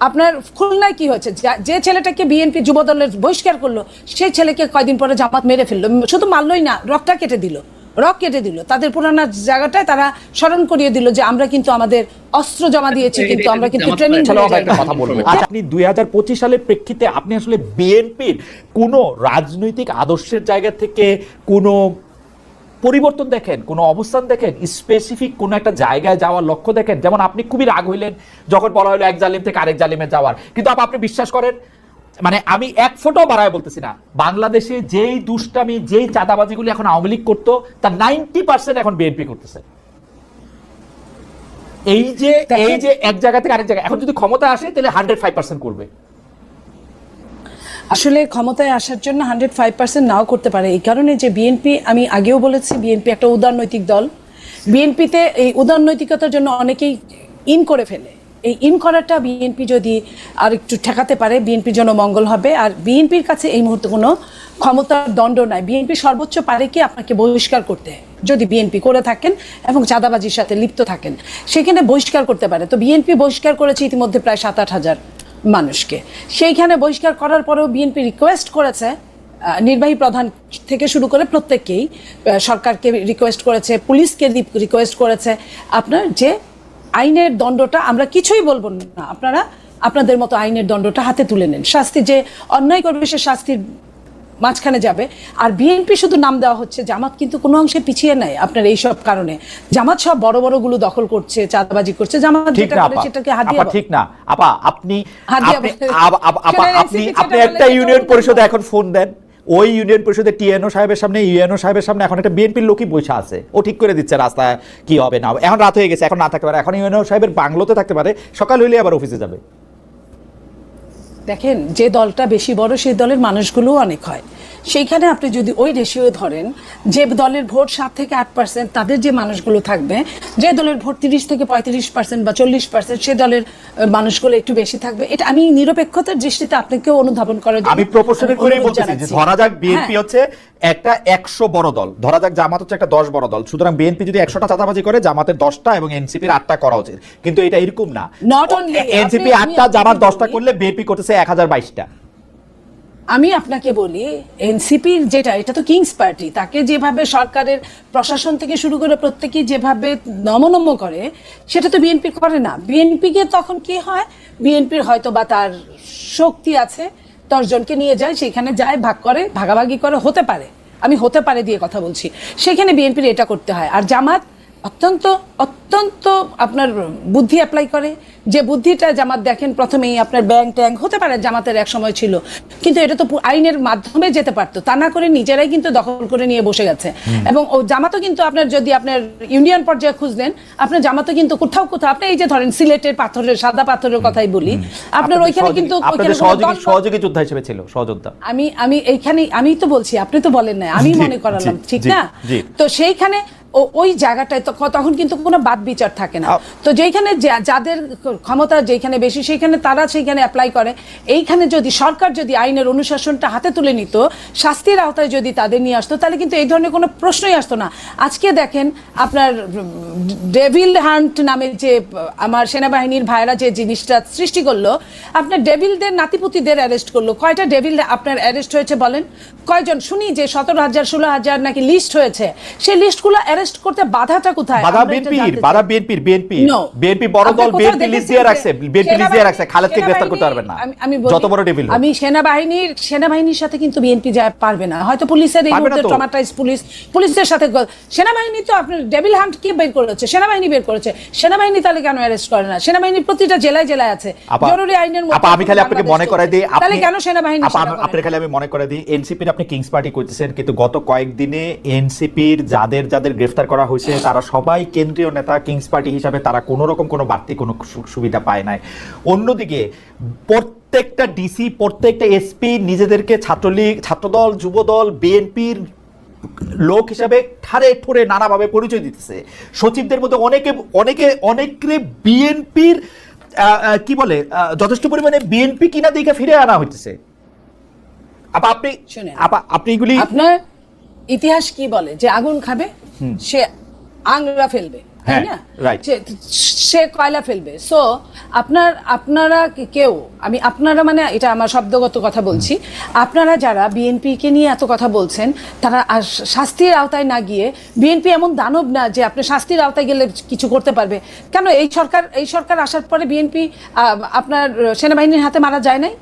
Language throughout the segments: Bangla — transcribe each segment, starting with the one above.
আপনার খুলনায় কি হয়েছে? যে ছেলেটাকে বিএনপি যুব দলের বহিষ্কার করল সেই ছেলেকে কয়দিন পরে জামাত মেরে ফেলল। শুধু মারলই না রকটা কেটে দিল। রক কেটে দিল। তাদের পুরানা জায়গাটায় তারা স্মরণ করিয়ে দিল যে আমরা কিন্তু আমাদের অস্ত্র জমা দিয়েছি কিন্তু আমরা কিন্তু ট্রেনিং চলো কথা বলব। আচ্ছা আপনি দুই হাজার পঁচিশ সালের প্রেক্ষিতে আপনি আসলে বিএনপির কোনো রাজনৈতিক আদর্শের জায়গা থেকে কোনো পরিবর্তন দেখেন কোনো অবস্থান দেখেন স্পেসিফিক কোনো একটা জায়গায় যাওয়ার লক্ষ্য দেখেন। যেমন আপনি খুবই রাগ হইলেন যখন বলা হলো এক জালিম থেকে আরেক জালিমে যাওয়ার। কিন্তু আপ- আপনি বিশ্বাস করেন? মানে আমি এক ফোটো বাড়ায় বলতেছি না। বাংলাদেশে যেই দুষ্টামি যেই চাঁদাবাজিগুলি এখন আওয়ামী লীগ করতো তার নাইনটি পার্সেন্ট এখন বিএনপি করতেছে। এই যে এই যে এক জায়গা থেকে আরেক জায়গায় এখন যদি ক্ষমতা আসে তাহলে হান্ড্রেড ফাইভ পার্সেন্ট করবে। আসলে ক্ষমতায় আসার জন্য হান্ড্রেড ফাইভ পার্সেন্ট নাও করতে পারে। এই কারণে যে বিএনপি আমি আগেও বলেছি বিএনপি একটা উদারনৈতিক দল। বিএনপিতে এই উদারনৈতিকতার জন্য অনেকেই ইন করে ফেলে। এই ইন করাটা বিএনপি যদি আর একটু ঠেকাতে পারে বিএনপির জন্য মঙ্গল হবে। আর বিএনপির কাছে এই মুহূর্তে কোনো ক্ষমতার দণ্ড নাই। বিএনপি সর্বোচ্চ পারে কি আপনাকে বহিষ্কার করতে? যদি বিএনপি করে থাকেন এবং চাঁদাবাজির সাথে লিপ্ত থাকেন, সেখানে বহিষ্কার করতে পারে। তো বিএনপি বহিষ্কার করেছে ইতিমধ্যে প্রায় সাত আট হাজার। মানুষকে। সেইখানে বহিষ্কার করার পরেও বিএনপি রিকোয়েস্ট করেছে নির্বাহী প্রধান থেকে শুরু করে প্রত্যেককেই সরকারকে রিকোয়েস্ট করেছে, পুলিশকে রিকোয়েস্ট করেছে। আপনার যে আইনের দণ্ডটা আমরা কিছুই বলব না। আপনারা আপনাদের মতো আইনের দণ্ডটা হাতে তুলে নেন। শাস্তি যে অন্যায় করবে সে শাস্তির মাঝখানে যাবে। আর বিএনপি শুধু নাম দেওয়া হচ্ছে জামাত কিন্তু কোনো অংশে পিছিয়ে নেয় আপনার এইসব কারণে। জামাত সব বড় বড়গুলো দখল করছে চাঁদাবাজি করছে জামাত যেটা করে সেটাকে হাতিয়ে ঠিক না। আপা আপনি আপনি আপনি একটা ইউনিয়ন পরিষদে এখন ফোন দেন। ওই ইউনিয়ন পরিষদে টিএনও সাহেবের সামনে ইউএনও সাহেবের সামনে এখন একটা বিএনপির লোকই বসে আছে। ও ঠিক করে দিচ্ছে রাস্তায় কি হবে না এখন রাত হয়ে গেছে এখন না থাকতে পারে। এখন ইউএনও সাহেবের বাংলোতে থাকতে পারে। সকাল হইলে আবার অফিসে যাবে। দেখেন যে দলটা বেশি বড় সেই দলের মানুষগুলোও অনেক হয়। সেইখানে আপনি যদি ওই রেশিও ধরেন যে দলের ভোট সাত থেকে আট পার্সেন্ট তাদের যে মানুষগুলো থাকবে যে দলের ভোট তিরিশ থেকে পঁয়ত্রিশ পার্সেন্ট বা চল্লিশ পার্সেন্ট সে দলের মানুষগুলো একটু বেশি থাকবে। এটা আমি নিরপেক্ষতার দৃষ্টিতে আপনাকেও অনুধাবন করার আমি করেই বলতেছি যে ধরা যাক বিএনপি হ্যাঁ। হচ্ছে একটা একশো বড় দল। ধরা যাক জামাত হচ্ছে একটা দশ বড় দল। সুতরাং বিএনপি যদি একশোটা চাঁদাবাজি করে জামাতের দশটা এবং এনসিপির আটটা করা উচিত। কিন্তু এটা এরকম না। এনসিপি আটটা জামাত দশটা করলে বিএনপি করতেছে এক হাজার বাইশটা। আমি আপনাকে বলি, এনসিপির যেটা, এটা তো কিংস পার্টি, তাকে যেভাবে সরকারের প্রশাসন থেকে শুরু করে প্রত্যেকেই যেভাবে নমনম্য করে, সেটা তো বিএনপি করে না। বিএনপিকে তখন কি হয়? বিএনপির হয়তো বা তার শক্তি আছে দশজনকে নিয়ে যায়, সেখানে যায়, ভাগ করে, ভাগাভাগি করে, হতে পারে। আমি হতে পারে দিয়ে কথা বলছি। সেখানে বিএনপির এটা করতে হয়। আর জামাত অত্যন্ত অত্যন্ত আপনার বুদ্ধি অ্যাপ্লাই করে যে বুদ্ধিটা জামাত দেখেন প্রথমেই আপনার ব্যাংক ট্যাঙ্ক হতে পারে জামাতের এক সময় ছিল। কিন্তু এটা তো আইনের মাধ্যমে যেতে পারতো। তা না করে নিজেরাই কিন্তু দখল করে নিয়ে বসে গেছে। এবং ও জামাতও কিন্তু আপনার যদি আপনার ইউনিয়ন পর্যায়ে খুঁজলেন আপনার জামাতও কিন্তু কোথাও কোথাও আপনি এই যে ধরেন সিলেটের পাথরের সাদা পাথরের কথাই বলি আপনার ওইখানে কিন্তু সহযোগী যোদ্ধা হিসেবে ছিল সহযোদ্ধা। আমি আমি এইখানে আমি তো বলছি আপনি তো বলেন না আমি মনে করালাম ঠিক না? তো সেইখানে ওই জায়গাটায় তো তখন কিন্তু কোনো বাদ বিচার থাকে না। তো যেখানে যা- যাদের ক্ষমতা যেখানে বেশি সেইখানে তারা সেইখানে অ্যাপ্লাই করে। এইখানে যদি সরকার যদি আইনের অনুশাসনটা হাতে তুলে নিত শাস্তির আওতায় যদি তাদের নিয়ে আসতো তাহলে কিন্তু এই ধরনের কোনো প্রশ্নই আসতো না। আজকে দেখেন আপনার ডেভিল হান্ট নামের যে আমার সেনাবাহিনীর ভাইরা যে জিনিসটা সৃষ্টি করল আপনার ডেভিলদের নাতিপুতিদের অ্যারেস্ট করল। কয়টা ডেভিল আপনার অ্যারেস্ট হয়েছে বলেন? কয়জন? শুনি যে সতেরো হাজার ষোলো হাজার নাকি লিস্ট হয়েছে। সেই লিস্টগুলো অ্যারেস্ট করতে বাধাটা কোথায়? বাধা বিএনপির বাধা বিএনপির বিএনপি। বিএনপি বড় দল বিএনপি লিস্ট দিয়ে রাখছে বিএনপি লিস্ট দিয়ে রাখছে খালেদকে গ্রেফতার করতে পারবেন না। যত বড় ডেভিল আমি সেনাবাহিনীর সেনাবাহিনীর সাথে কিন্তু বিএনপি যায় পারবে না। হয়তো পুলিশের এই মুহূর্তে ট্রমাটাইজ পুলিশ পুলিশের সাথে সেনাবাহিনী তো আপনার ডেভিল হান্ট কি বের করেছে? সেনাবাহিনী বের করেছে। সেনাবাহিনী তাহলে কেন অ্যারেস্ট করে না? সেনাবাহিনী প্রতিটা জেলায় জেলায় আছে। জরুরি আইনের মধ্যে আমি খালি আপনাকে মনে করে দিই। তাহলে কেন সেনাবাহিনী আপনার খালি আমি মনে করে দিই এনসিপির আপনি কিংস পার্টি করতেছেন কিন্তু গত কয়েকদিনে এনসিপির যাদের যাদের গ্রেফতার করা হয়েছে তারা সবাই কেন্দ্রীয় নেতা কিংস পার্টি হিসাবে তারা কোনো রকম কোনো বাড়তি কোনো সুবিধা পায় নাই। অন্যদিকে প্রত্যেকটা ডিসি প্রত্যেকটা এসপি নিজেদেরকে ছাত্রলীগ ছাত্রদল যুবদল বিএনপির লোক হিসাবে ঠারে ঠোরে নানাভাবে পরিচয় দিতেছে। সচিবদের মধ্যে অনেকে অনেকে অনেকে বিএনপির কি বলে যথেষ্ট পরিমাণে বিএনপি কিনা দিকে ফিরে আনা হইতেছে। আপা আপনি আপনি এগুলি আপনার ইতিহাস কি বলে? যে আগুন খাবে সে আংরা ফেলবে। তাই হ্যাঁ, না? সে- সে কয়লা ফেলবে। সো আপনার আপনারা কেউ আমি আপনারা মানে এটা আমার শব্দগত কথা বলছি আপনারা যারা বিএনপি কে নিয়ে এত কথা বলছেন তারা শাস্তির আওতায় না গিয়ে বিএনপি এমন দানব না যে আপনি শাস্তির আওতায় গেলে কিছু করতে পারবে। কেন এই সরকার এই সরকার আসার পরে বিএনপি আপনার সেনাবাহিনীর হাতে মারা যায় নাই?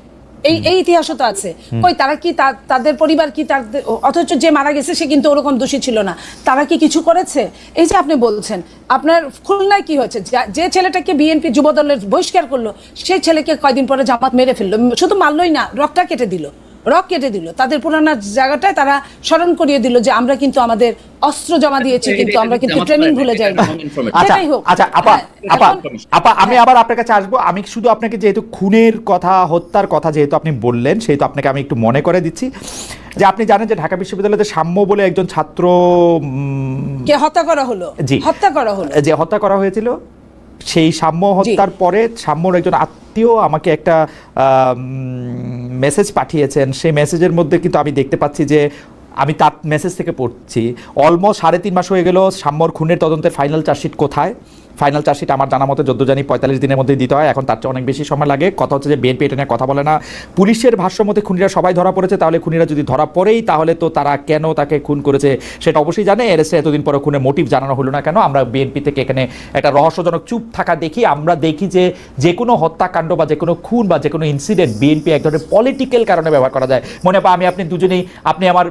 এই এই ইতিহাসও তো আছে। কই তারা কি তাদের পরিবার কি তাদের অথচ যে মারা গেছে সে কিন্তু ওরকম দোষী ছিল না। তারা কি কিছু করেছে? এই যে আপনি বলছেন আপনার খুলনায় কি হয়েছে? যে ছেলেটাকে বিএনপি যুবদলের বহিষ্কার করল সেই ছেলেকে কয়দিন পরে জামাত মেরে ফেলল। শুধু মারলই না রক্তটা কেটে দিল। রক কেটে দিল। তাদের পুরানা জায়গাটায় তারা স্মরণ করিয়ে দিল যে আমরা কিন্তু আমাদের অস্ত্র জমা দিয়েছি কিন্তু আমরা কিন্তু ট্রেনিং ভুলে যাই। আচ্ছা সেটাই হোক আচ্ছা আপা হ্যাঁ, আপা আপা আমি আবার আপনার কাছে আসব। আমি শুধু আপনাকে যেহেতু খুনের কথা হত্যার কথা যেহেতু আপনি বললেন সেহেতু আপনাকে আমি একটু মনে করে দিচ্ছি। যে আপনি জানেন যে ঢাকা বিশ্ববিদ্যালয়তে সাম্য বলে একজন ছাত্র কে হত্যা করা হলো? জি। হত্যা করা হলো। যে হত্যা করা হয়েছিল সেই সাম্য হত্যার পরে সাম্যর একজন আত্মীয় আমাকে একটা মেসেজ পাঠিয়েছেন সেই মেসেজের মধ্যে কিন্তু আমি দেখতে পাচ্ছি যে আমি তার মেসেজ থেকে পড়ছি। অলমোস্ট সাড়ে তিন মাস হয়ে গেল, সাম্যর খুনের তদন্তের ফাইনাল চার্জশিট কোথায়? ফাইনাল চার্জশিট আমার জানা মতো যদ্দ জানি পঁয়তাল্লিশ দিনের মধ্যে দিতে হয়, এখন তার চেয়ে অনেক বেশি সময় লাগে। কথা হচ্ছে যে বিএনপি এটা নিয়ে কথা বলে না। পুলিশের ভাষ্য মতে খুনিরা সবাই ধরা পড়েছে, তাহলে খুনিরা যদি ধরা পড়েই, তাহলে তো তারা কেন তাকে খুন করেছে সেটা অবশ্যই জানে। এর এসে এতদিন পরে খুনের মোটিভ জানানো হলো না কেন? আমরা বিএনপি থেকে এখানে একটা রহস্যজনক চুপ থাকা দেখি। আমরা দেখি যে যে কোনো হত্যাকাণ্ড বা যে কোনো খুন বা যে কোনো ইনসিডেন্ট বিএনপি এক ধরনের পলিটিক্যাল কারণে ব্যবহার করা যায়। মনে পা আমি, আপনি দুজনেই, আপনি আমার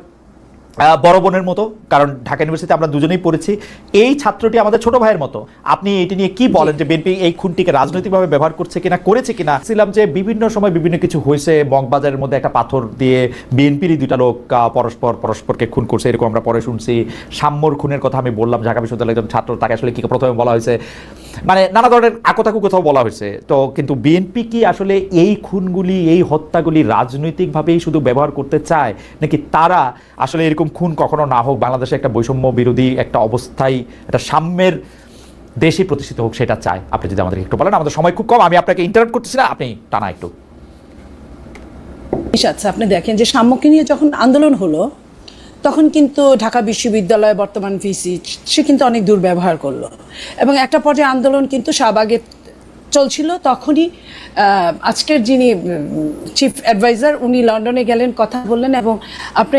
বড় বোনের মতো কারণ ঢাকা ইউনিভার্সিটিতে আমরা দুজনেই পড়েছি। এই ছাত্রটি আমাদের ছোট ভাইয়ের মতো। আপনি এটি নিয়ে কি বলেন যে বিএনপি এই খুনটিকে রাজনৈতিকভাবে ব্যবহার করছে কিনা করেছে কিনা? ছিলাম যে বিভিন্ন সময় বিভিন্ন কিছু হয়েছে মগবাজারের মধ্যে একটা পাথর দিয়ে বিএনপিরই দুইটা লোক পরস্পর পরস্পরকে খুন করছে এরকম আমরা পরে শুনছি। সাম্যর খুনের কথা আমি বললাম ঢাকা বিশ্ববিদ্যালয়ের একজন ছাত্র তাকে আসলে কি প্রথমে বলা হয়েছে? মানে নানা ধরনের আকতাকু কোথাও বলা হয়েছে। তো কিন্তু বিএনপি কি আসলে এই খুনগুলি, এই হত্যাগুলি রাজনৈতিকভাবেই শুধু ব্যবহার করতে চায়, নাকি তারা আসলে এরকম খুন কখনো না হোক, বাংলাদেশে একটা বৈষম্য বিরোধী একটা অবস্থায়, একটা সাম্যের দেশে প্রতিষ্ঠিত হোক সেটা চায়? আপনি যদি আমাদের একটু বলেন, আমাদের সময় খুব কম, আমি আপনাকে ইন্টারাপ্ট করতেছি না, আপনি টানা একটু। আছে আপনি দেখেন যে সাম্যকে নিয়ে যখন আন্দোলন হলো তখন কিন্তু ঢাকা বিশ্ববিদ্যালয় বর্তমান ভিসি, সে কিন্তু অনেক দুর্ব্যবহার করল। এবং একটা পর্যায়ে আন্দোলন কিন্তু শাহবাগে চলছিল, তখনই আজকের যিনি চিফ অ্যাডভাইজার উনি লন্ডনে গেলেন, কথা বললেন এবং আপনি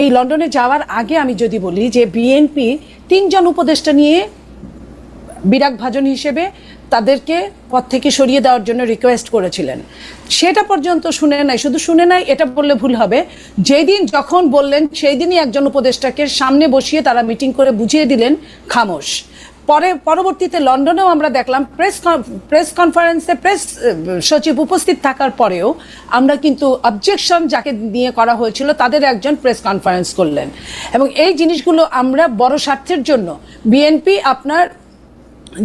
এই লন্ডনে যাওয়ার আগে আমি যদি বলি যে বিএনপি তিনজন উপদেষ্টা নিয়ে বিরাগ ভাজন হিসেবে তাদেরকে পদ থেকে সরিয়ে দেওয়ার জন্য রিকোয়েস্ট করেছিলেন। সেটা পর্যন্ত শুনে নাই, শুধু শুনে নাই, এটা বললে ভুল হবে। যেই দিন যখন বললেন সেই দিনই একজন উপদেষ্টাকে সামনে বসিয়ে তারা মিটিং করে বুঝিয়ে দিলেন, খামোশ। পরে, পরবর্তীতে লন্ডনেও আমরা দেখলাম প্রেস প্রেস কনফারেন্সে প্রেস সচিব উপস্থিত থাকার পরেও আমরা কিন্তু অবজেকশন যাকে নিয়ে করা হয়েছিল, তাদের একজন প্রেস কনফারেন্স করলেন। এবং এই জিনিসগুলো আমরা বড় স্বার্থের জন্য বিএনপি আপনার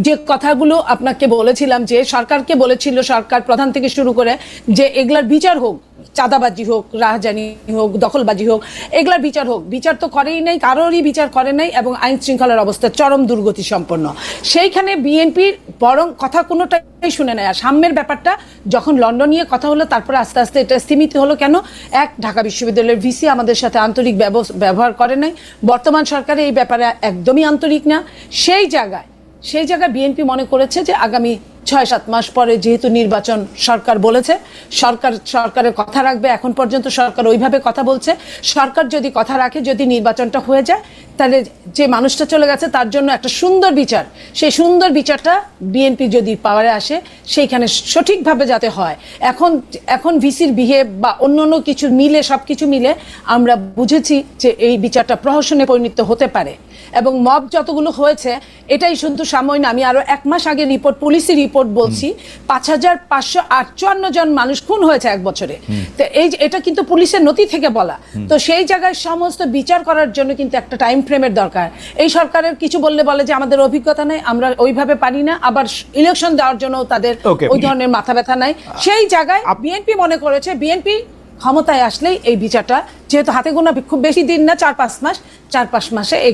যে কথাগুলো আপনাকে বলেছিলাম, যে সরকারকে বলেছিল, সরকার প্রধান থেকে শুরু করে যে এগুলার বিচার হোক, চাঁদাবাজি হোক, রাহজানি হোক, দখলবাজি হোক, এগুলার বিচার হোক। বিচার তো করেই নাই, কারোরই বিচার করে নাই এবং আইন শৃঙ্খলার অবস্থা চরম দুর্গতি সম্পন্ন সেইখানে বিএনপির বরং কথা কোনোটাই শুনে নেয় আর সাম্যের ব্যাপারটা যখন লন্ডন নিয়ে কথা হলো, তারপরে আস্তে আস্তে এটা স্থিমিত হলো কেন? এক, ঢাকা বিশ্ববিদ্যালয়ের ভিসি আমাদের সাথে আন্তরিক ব্যবহার করে নাই। বর্তমান সরকার এই ব্যাপারে একদমই আন্তরিক না। সেই জায়গায় সেই জায়গায় বিএনপি মনে করেছে যে আগামী ছয় সাত মাস পরে যেহেতু নির্বাচন সরকার বলেছে, সরকার, সরকারের কথা রাখবে, এখন পর্যন্ত সরকার ওইভাবে কথা বলছে। সরকার যদি কথা রাখে, যদি নির্বাচনটা হয়ে যায়, তাহলে যে মানুষটা চলে গেছে, তার জন্য একটা সুন্দর বিচার। সেই সুন্দর বিচারটা বিএনপি যদি পাওয়ারে আসে, সেইখানে সঠিকভাবে যাতে হয়। এখন এখন ভিসির বিহেভ বা অন্য অন্য কিছু মিলে সব কিছু মিলে আমরা বুঝেছি যে এই বিচারটা প্রহসনে পরিণত হতে পারে। এবং মব যতগুলো হয়েছে, এটাই শুধু সাময়িক না, আমি আরও এক মাস আগে রিপোর্ট, পুলিশি রিপোর্ট বলছি পাঁচ হাজার পাঁচশো আটচুয়ান্ন জন মানুষ খুন হয়েছে এক বছরে। তো এই এটা কিন্তু পুলিশের নথি থেকে বলা। তো সেই জায়গায় সমস্ত বিচার করার জন্য কিন্তু একটা টাইম ফ্রেমের দরকার। এই সরকারের কিছু বললে বলে যে আমাদের অভিজ্ঞতা নেই আমরা ওইভাবে পারি না। আবার ইলেকশন দেওয়ার জন্য তাদের ওই ধরনের মাথা ব্যথা নাই। সেই জায়গায় বিএনপি মনে করেছে বিএনপি ক্ষমতায় আসলেই এই বিচারটা যেহেতু হাতে গোনা খুব বেশি দিন না চার পাঁচ মাস চার পাঁচ মাসে এই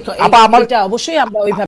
অবশ্যই আমরা ওইভাবে